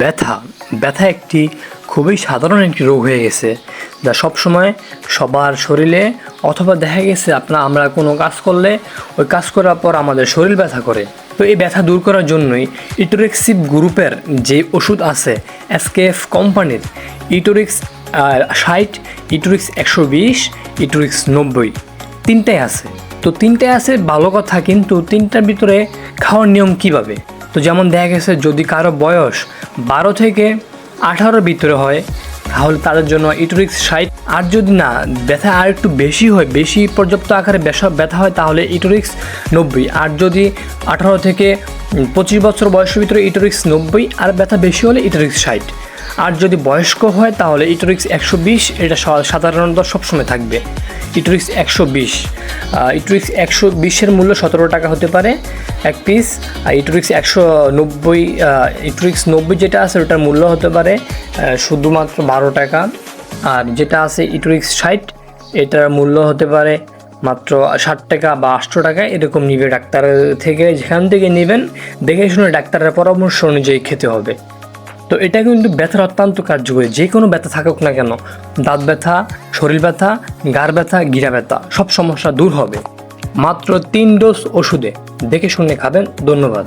ব্যথা। ব্যথা একটি খুবই সাধারণ একটি রোগ হয়ে গেছে, যা সবসময় সবার শরীরে অথবা দেখা গেছে আপনার আমরা কোনো কাজ করলে ওই কাজ করার পর আমাদের শরীর ব্যথা করে। তো এই ব্যথা দূর করার জন্যই ইটোরেক্সিভ গ্রুপের যে ওষুধ আছে, এসকেএফ কোম্পানির, ইটোরিক্স ষাট, ইটোরিক্স একশো বিশ, ইটোরিক্স নব্বই, তিনটাই আছে। তো তিনটাই আছে, ভালো কথা, কিন্তু তিনটার ভিতরে খাওয়ার নিয়ম কীভাবে? তো যেমন দেখা গেছে, যদি কারও বয়স বারো থেকে আঠারোর ভিতরে হয়, তাহলে তাদের জন্য ইটোরিক্স সাইট আর যদি না, ব্যথা আর একটু বেশি হয়, বেশি পর্যাপ্ত আকারে ব্যথা হয়, তাহলে ইটোরিক্স নব্বই। আর যদি আঠারো থেকে পঁচিশ বছর বয়সের ভিতরে ইটোরিক্স নব্বই, আর ব্যথা বেশি হলে ইটোরিক্স ষাট। আর যদি বয়স্ক হয়, তাহলে ইটোরিক্স একশো বিশ, এটা সাধারণত সবসময় থাকবে। ইটোরিক্স একশো বিশ। ইটোরিক্স একশো বিশের মূল্য সতেরো টাকা হতে পারে, এক পিস আর ইটোরিক্স একশো নব্বই ইটোরিক্স নব্বই যেটা আছে, ওটার মূল্য হতে পারে শুধুমাত্র বারো টাকা। আর যেটা আছে ইটোরিক্স ষাট, এটার মূল্য হতে পারে মাত্র ষাট টাকা বা আটশো টাকা। এরকম নিবে ডাক্তার থেকে, যেখান থেকে নেবেন, দেখে শুনে ডাক্তারের পরামর্শ অনুযায়ী খেতে হবে। তো এটা কিন্তু ব্যথার অত্যন্ত কার্যকরী। যে কোনো ব্যথা থাকুক না কেন, দাঁত ব্যথা, শরীর ব্যথা গার ব্যথা, গিরা ব্যথা, সব সমস্যা দূর হবে। মাত্র তিন ডোজ ওষুধে। দেখে শুনে খাবেন, ধন্যবাদ।